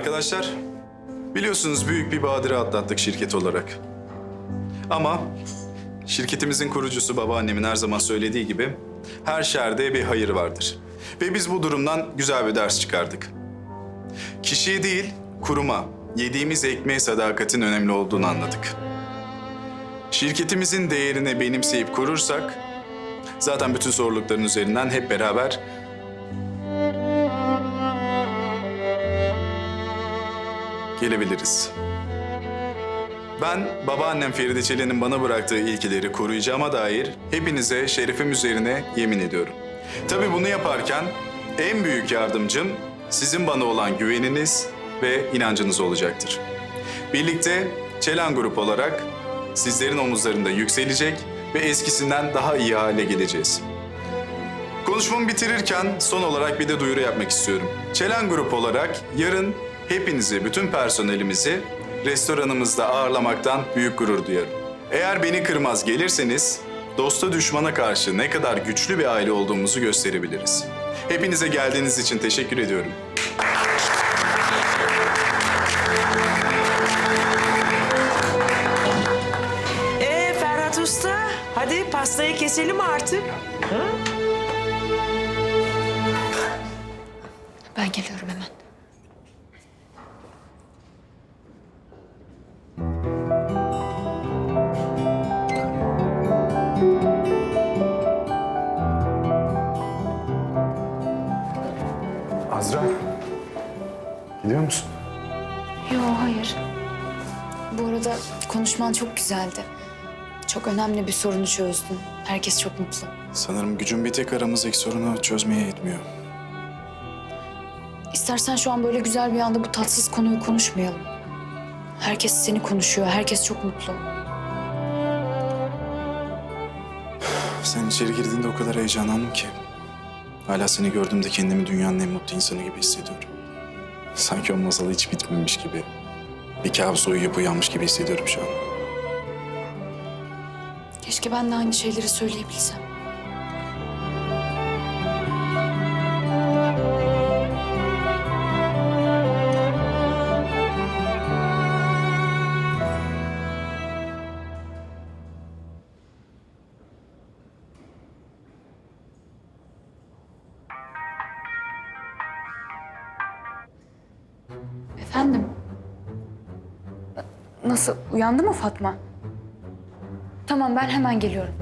Arkadaşlar, biliyorsunuz büyük bir badire atlattık şirket olarak. Ama şirketimizin kurucusu babaannemin her zaman söylediği gibi her şerde bir hayır vardır. Ve biz bu durumdan güzel bir ders çıkardık. Kişiye değil, kuruma, yediğimiz ekmeğe sadakatin önemli olduğunu anladık. Şirketimizin değerini benimseyip kurursak, zaten bütün zorlukların üzerinden hep beraber gelebiliriz. Ben babaannem Feride Çelen'in bana bıraktığı ilkeleri koruyacağıma dair hepinize şerefim üzerine yemin ediyorum. Tabii bunu yaparken en büyük yardımcım sizin bana olan güveniniz ve inancınız olacaktır. Birlikte Çelen Grup olarak sizlerin omuzlarında yükselecek ve eskisinden daha iyi hale geleceğiz. Konuşmamı bitirirken son olarak bir de duyuru yapmak istiyorum. Çelen Grup olarak yarın hepinizi, bütün personelimizi restoranımızda ağırlamaktan büyük gurur duyarım. Eğer beni kırmaz gelirseniz dosta düşmana karşı ne kadar güçlü bir aile olduğumuzu gösterebiliriz. Hepinize geldiğiniz için teşekkür ediyorum. Ee Ferhat Usta, hadi pastayı keselim artık. Ben geliyorum hemen. Azra, gidiyor musun? Yo hayır. Bu arada konuşman çok güzeldi. Çok önemli bir sorunu çözdün. Herkes çok mutlu. Sanırım gücüm bir tek aramızdaki sorunu çözmeye yetmiyor. İstersen şu an böyle güzel bir anda bu tatsız konuyu konuşmayalım. Herkes seni konuşuyor. Herkes çok mutlu. Sen içeri girdiğinde o kadar heyecanlandım ki. Hala seni gördüğümde kendimi dünyanın en mutlu insanı gibi hissediyorum. Sanki o masal hiç bitmemiş gibi. Bir kabus uyuyup uyanmış gibi hissediyorum şu an. Keşke ben de aynı şeyleri söyleyebilsem. Efendim? Nasıl? Uyandı mı Fatma? Tamam ben hemen geliyorum.